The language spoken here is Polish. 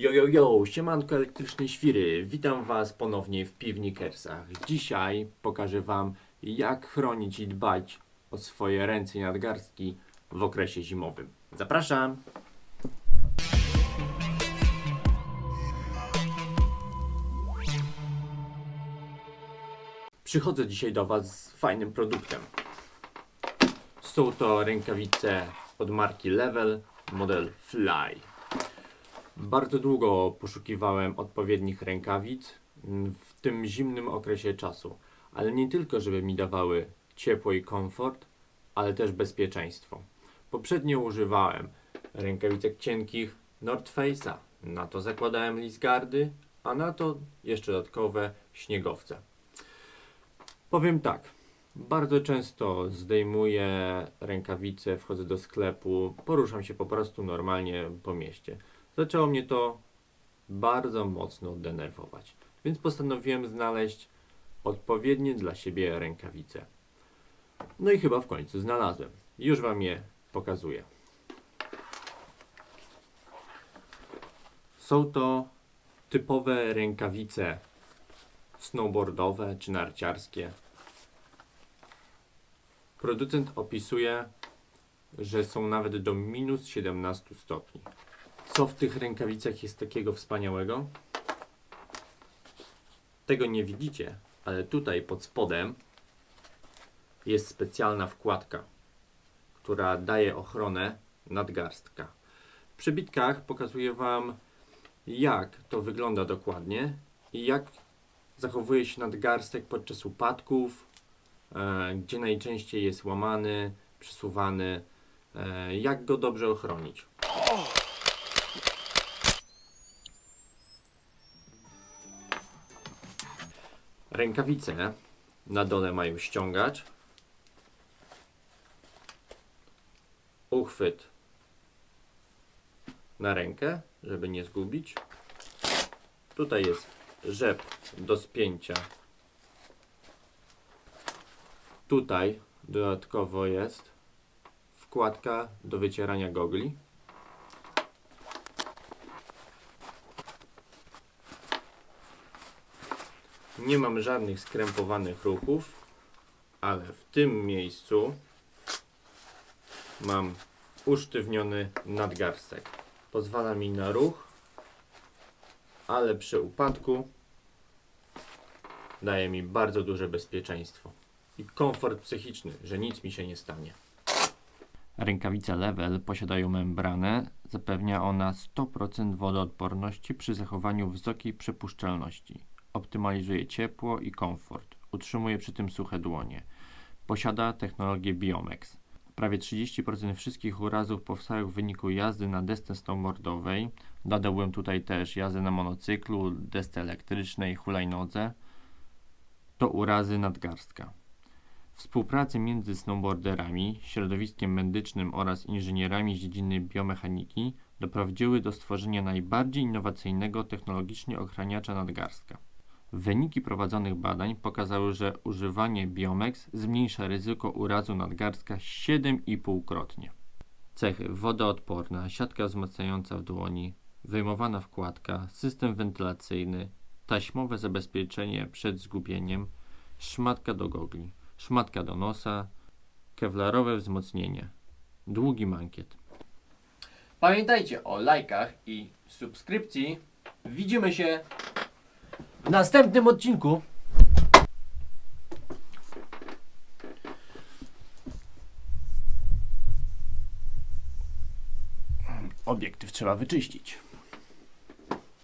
Yo, yo, yo, siemanko elektryczne świry, witam Was ponownie w Piwnikersach. Dzisiaj pokażę Wam, jak chronić i dbać o swoje ręce i nadgarstki w okresie zimowym. Zapraszam! Przychodzę dzisiaj do Was z fajnym produktem. Są to rękawice od marki Level, model Fly. Bardzo długo poszukiwałem odpowiednich rękawic w tym zimnym okresie czasu, ale nie tylko, żeby mi dawały ciepło i komfort, ale też bezpieczeństwo. Poprzednio używałem rękawicek cienkich North Face'a, na to zakładałem Lisgardy, a na to jeszcze dodatkowe śniegowce. Powiem tak, bardzo często zdejmuję rękawice, wchodzę do sklepu, poruszam się po prostu normalnie po mieście. Zaczęło mnie to bardzo mocno denerwować, więc postanowiłem znaleźć odpowiednie dla siebie rękawice. No i chyba w końcu znalazłem. Już Wam je pokazuję. Są to typowe rękawice snowboardowe czy narciarskie. Producent opisuje, że są nawet do minus 17 stopni. Co w tych rękawicach jest takiego wspaniałego? Tego nie widzicie, ale tutaj pod spodem jest specjalna wkładka, która daje ochronę nadgarstka. W przybitkach pokazuję Wam, jak to wygląda dokładnie i jak zachowuje się nadgarstek podczas upadków, e, gdzie najczęściej jest łamany, przesuwany, e, jak go dobrze ochronić. Rękawice na dole mają ściągacz, uchwyt na rękę, żeby nie zgubić. Tutaj jest rzep do spięcia. Tutaj dodatkowo jest wkładka do wycierania gogli. Nie mam żadnych skrępowanych ruchów, ale w tym miejscu mam usztywniony nadgarstek. Pozwala mi na ruch, ale przy upadku daje mi bardzo duże bezpieczeństwo i komfort psychiczny, że nic mi się nie stanie. Rękawice Level posiadają membranę, zapewnia ona 100% wodoodporności przy zachowaniu wysokiej przepuszczalności. Optymalizuje ciepło i komfort, utrzymuje przy tym suche dłonie. Posiada technologię Biomex. Prawie 30% wszystkich urazów powstałych w wyniku jazdy na desce snowboardowej. Dodałbym tutaj też jazdę na monocyklu, desce elektrycznej, hulajnodze. To urazy nadgarstka. Współpracy między snowboarderami, środowiskiem medycznym oraz inżynierami z dziedziny biomechaniki doprowadziły do stworzenia najbardziej innowacyjnego technologicznie ochraniacza nadgarstka. Wyniki prowadzonych badań pokazały, że używanie Biomex zmniejsza ryzyko urazu nadgarstka 7,5-krotnie. Cechy: wodoodporna, siatka wzmacniająca w dłoni, wyjmowana wkładka, system wentylacyjny, taśmowe zabezpieczenie przed zgubieniem, szmatka do gogli, szmatka do nosa, kewlarowe wzmocnienie, długi mankiet. Pamiętajcie o lajkach i subskrypcji. Widzimy się w następnym odcinku. Obiektyw trzeba wyczyścić.